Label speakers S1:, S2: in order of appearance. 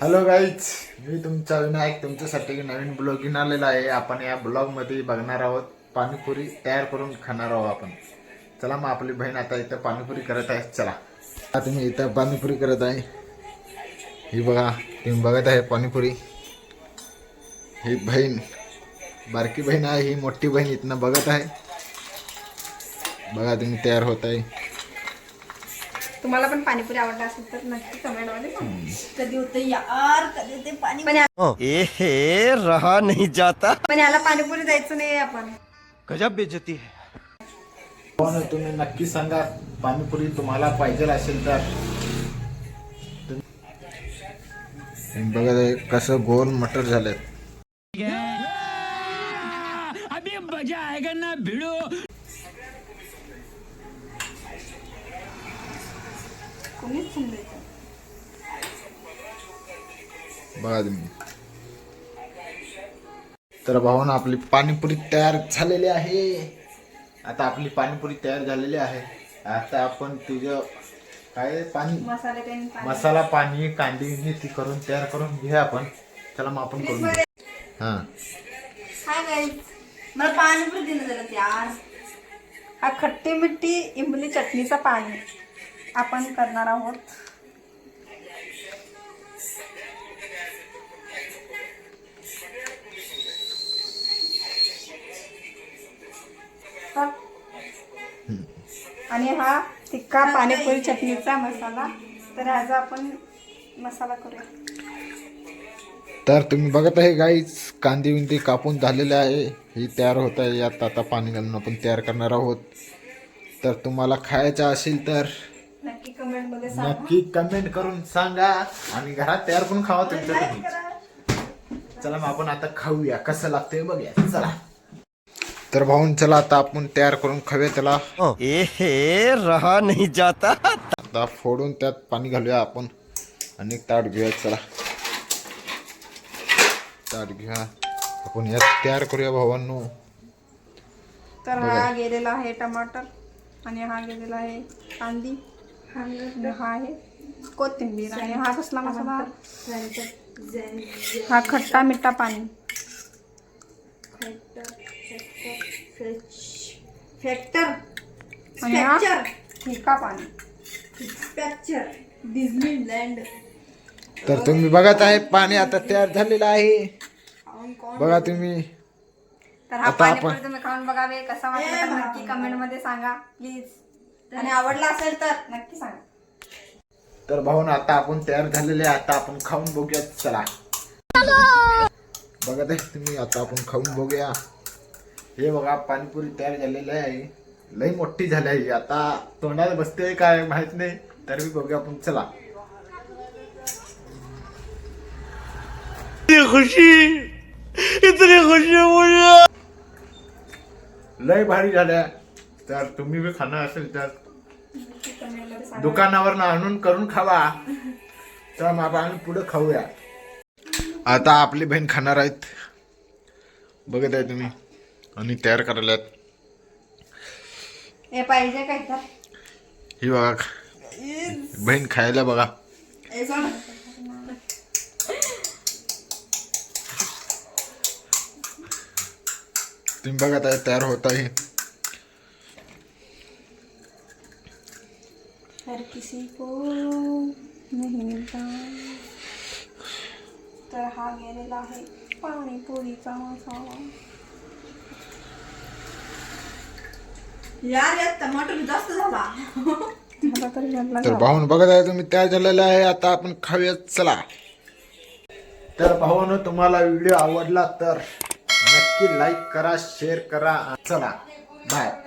S1: Hello guys मी तुमचा विनायक. तुमच्यासाठी नवीन blog घेऊन आलेला आहे. आपण या ब्लॉगमध्ये बघणार आहोत पाणीपुरी तयार करून खाणार आहोत आपण. चला मग आपली बहीण आता इथं पाणीपुरी करत आहे. चला. आता तुम्ही इथं पाणीपुरी करत आहे. ही बघा तुम्ही बघत आहे पाणीपुरी. ही बहीण बारकी बहीण आहे. ही मोठी बहीण इथनं बघत आहे. बघा तुम्ही तयार होत आहे.
S2: तुम्हाला पण पाणीपुरी आवडला असेल तर नक्की कमेंटमध्ये सांगा.
S3: कधी होते यार कधी होते पाणी
S2: पण या-
S4: एहे रहा नहीं जाता.
S2: पण याला पाणीपुरी द्यायचं नाही आपण.
S4: गजब बेइज्जती है.
S1: हो तुम्ही नक्की सांगा पाणीपुरी तुम्हाला पाहिजे असेल तर. बघत आहे कसं गोल मटर झालेत.
S2: कोणीच समजायचं
S1: बघा तुम्ही. तर भाऊन आपली पाणीपुरी तयार झालेली आहे. आता आपली पाणीपुरी तयार झालेली आहे. आता आपण तुझं काय पाणी?
S2: मसाले पाणी.
S1: कांदी ती करून तयार करून घेऊया आपण. चला मग आपण करून. हा.
S3: मला पाणीपुरी दिलं जरा यार
S2: हा खट्टी मिट्टी इमली चटणीचं पाणी. आपण करणार आहोत. आणि हा तिक्का पाणीपुरी चटणीचा मसाला. तर ह्याचा आपण मसाला करूया.
S1: तर तुम्ही बघत आहे गाईच कांदी विंदी कापून झालेले आहे. ही तयार होत आहे. यात आता पाणी घालून आपण तयार करणार आहोत. तर तुम्हाला खायचं असेल तर
S2: सांगा
S1: नक्की कमेंट करून सांगा आणि घरात तयार करून खावा तुमच्या तुम्ही चला मग आपण आता खाऊया. कसं लागतंय बघूया. चला. तर भाऊन चला आता आपण तयार करून खाऊया त्याला.
S4: एहे रहा नहीं जाता.
S1: आता फोडून त्यात पाणी घालूया आपण. आणि एक ताट घेऊया चला. ताट घेऊया. आपण यात तयार करूया भावांनो.
S2: तर हा गेलेला आहे टमाटर आणि हा गेलेला आहे कांदी. आणि हा आहे कोथिंबीर आणि हा कसला मसाला? हा खट्टा मिठा पाणी.
S3: फॅक्टर
S2: आणि हा फिका पाणी.
S3: फ्रॅक्चर डिझनीलँड
S1: तर तुम्ही बघत आहे पाणी आता तयार झालेलं आहे. बघा तुम्ही.
S2: तर हा
S1: आता आपण-
S2: पाणीपुरी तुम्ही खाऊन बघावे. कसा वाटला तर नक्की कमेंटमध्ये सांगा प्लीज आणि आवडला असेल तर नक्की सांगा.
S1: तर भाऊन आता आपण तयार झालेले आहे. आता आपण खाऊन बघूया चला. बघत आहे तुम्ही आता आपण खाऊन बघूया. हे बघा पाणीपुरी तयार झालेली आहे. लई मोठी झाली आहे. आता तोंडात बसते काय माहीत नाही. तर मी बघूया आपण. चला.
S4: खुशी. इतनी खुशी
S1: लय भारी झाल्या. तर तुम्ही बी खाणार असेल तर. दुकानावर आणून करून खावा. तर मग आपण पुढे खाऊया. आता आपली बहीण खाणार आहेत. बघत आहे तुम्ही. आणि तयार करायला आहेत.
S2: हे पाहिजे काय तर
S1: ही बघा. बहीण खायला बघा. तुम्ही बघत आहे तयार होत आहे.
S2: हर किसी को नहीं मिलता तर हा गेलेला आहे पाणीपुरीचा मसाला
S3: यार यात टमाटर जास्त झाला.
S2: मला
S1: तरी भाऊन बघत आहे तुम्ही तयार झालेला आहे आता आपण खाऊया चला. तर भावानं तुम्हाला व्हिडिओ आवडला तर नक्की लाईक करा शेअर करा चला. बाय